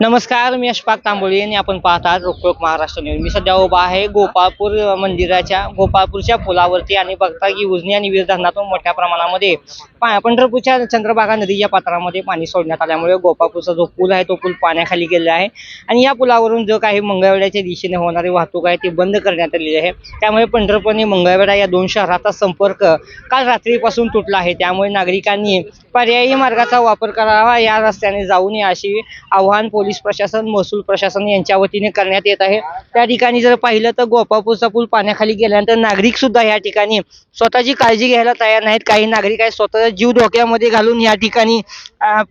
नमस्कार मी अशफाक तांबोळी आणि आपण पाहतात रोखोक महाराष्ट्र न्यूज. मी सध्या उभा आहे गोपाळपूर मंदिराच्या गोपाळपूरच्या पुलावरती आणि बघता की उजनी आणि वीर धरणातून मोठ्या प्रमाणामध्ये पा- पंढरपूरच्या चंद्रभागा नदीच्या पात्रामध्ये पाणी सोडण्यात आल्यामुळे गोपाळपूरचा जो पूल आहे तो पूल पाण्याखाली गेलेला आहे. आणि या पुलावरून जो काही मंगळवेड्याच्या दिशेने होणारी वाहतूक आहे ती बंद करण्यात आलेली आहे. त्यामुळे पंढरपूर आणि मंगळवेढा या दोन शहराचा संपर्क काल रात्रीपासून तुटला आहे. त्यामुळे नागरिकांनी पर्यायी मार्गाचा वापर करावा या रस्त्याने जाऊ नये अशी आव्हान पोलीस प्रशासन महसूल प्रशासन यांच्या वतीने करण्यात येत आहे. त्या ठिकाणी जर पाहिलं तर गोपापूरचा पूल पाण्याखाली गेल्यानंतर नागरिक सुद्धा या ठिकाणी स्वतःची काळजी घ्यायला तयार नाहीत. काही नागरिक आहेत स्वतःचा जीव धोक्यामध्ये घालून या ठिकाणी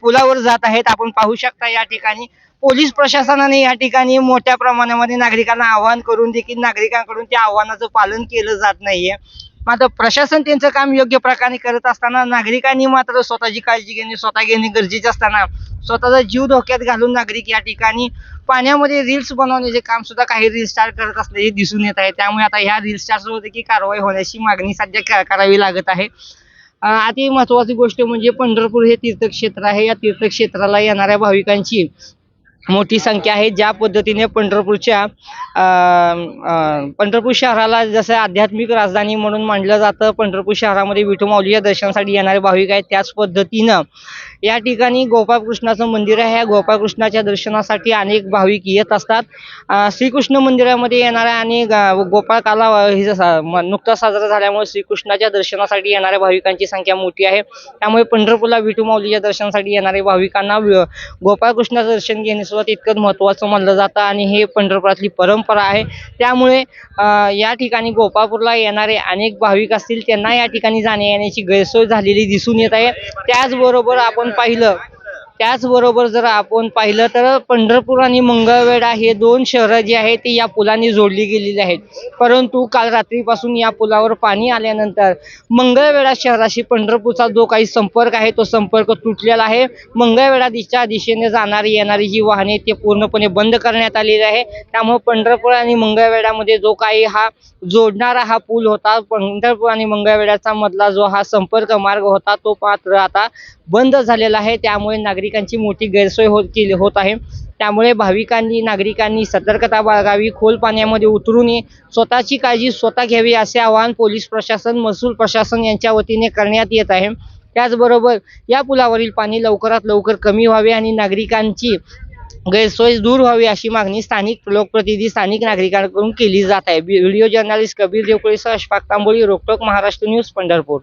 पुलावर जात आहेत. आपण पाहू शकता या ठिकाणी पोलीस प्रशासनाने या ठिकाणी मोठ्या प्रमाणामध्ये नागरिकांना आवाहन करून देखील नागरिकांकडून त्या आव्हानाचं पालन केलं जात नाहीये. मात्र प्रशासन त्यांचं काम योग्य प्रकारे करत असताना नागरिकांनी मात्र स्वतःची काळजी घेणे स्वतः घेणे गरजेचे असताना स्वतःचा जीव धोक्यात घालून नागरिक या ठिकाणी पाण्यामध्ये रील्स बनवण्याचे काम सुद्धा काही रील स्टार करत असल्याचे दिसून येत आहे. त्यामुळे आता ह्या रील स्टार देखील कारवाई होण्याची मागणी सध्या क- करावी लागत आहे. अति महत्वाची गोष्ट म्हणजे पंढरपूर हे तीर्थक्षेत्र आहे. या तीर्थक्षेत्राला येणाऱ्या भाविकांची मोठी संख्या आहे. ज्या पद्धतीने पंढरपूरच्या पंढरपूर शहराला जसं आध्यात्मिक राजधानी म्हणून मानलं जातं पंढरपूर शहरामध्ये विठुमाऊलीच्या दर्शनासाठी येणारे भाविक आहेत. त्याच पद्धतीनं या ठिकाणी गोपाळकृष्णाचं मंदिर आहे. या गोपाळकृष्णाच्या दर्शनासाठी अनेक भाविक येत असतात. श्रीकृष्ण मंदिरामध्ये येणाऱ्या आणि गोपाळ काला हे नुकताच साजरा झाल्यामुळे श्रीकृष्णाच्या दर्शनासाठी येणाऱ्या भाविकांची संख्या मोठी आहे. त्यामुळे पंढरपूरला विठुमाऊलीच्या दर्शनासाठी येणाऱ्या भाविकांना गोपाळकृष्णाचं दर्शन घेणे सुद्धा तितकंच महत्त्वाचं मानलं जातं आणि हे पंढरपुरातली परंपरा आहे. त्यामुळे या ठिकाणी गोपाळपूरला येणारे अनेक भाविक असतील त्यांना या ठिकाणी जाण्या येण्याची गैरसोय झालेली दिसून येत आहे. त्याचबरोबर आपण पाहिलं त्याचबरोबर जर आपण पाहिलं तर पंढरपूर आणि मंगळवेढा हे दोन शहरं जी आहेत ती या पुलाने जोडली गेलेली आहेत. परंतु काल रात्रीपासून या पुलावर पाणी आल्यानंतर मंगळवेढा शहराशी पंढरपूरचा जो काही संपर्क आहे तो संपर्क तुटलेला आहे. मंगळवेढा दिशा दिशेने जाणारी येणारी जी वाहने ते पूर्णपणे बंद करण्यात आलेली आहे. त्यामुळे पंढरपूर आणि मंगळवेढ्यामध्ये जो काही हा जोडणारा हा पूल होता पंढरपूर आणि मंगळवेढ्याचा मधला जो हा संपर्क मार्ग होता तो मात्र आता बंद झालेला आहे. त्यामुळे नागरिकांची मोठी गैरसोय होत केली होत आहे. त्यामुळे भाविकांनी नागरिकांनी सतर्कता बाळगावी खोल पाण्यामध्ये उतरू नये स्वतःची काळजी स्वतः घ्यावी असे आवाहन पोलीस प्रशासन महसूल प्रशासन यांच्या वतीने करण्यात येत आहे. त्याचबरोबर या पुलावरील पाणी लवकरात लवकर कमी व्हावे आणि नागरिकांची गैरसोय दूर व्हावी अशी मागणी स्थानिक लोकप्रतिनिधी स्थानिक नागरिकांकडून केली जात आहे. व्हिडिओ जर्नलिस्ट कबीर देवकुळेसह अशफाक तांबोळी रोकटोक महाराष्ट्र न्यूज पंढरपूर.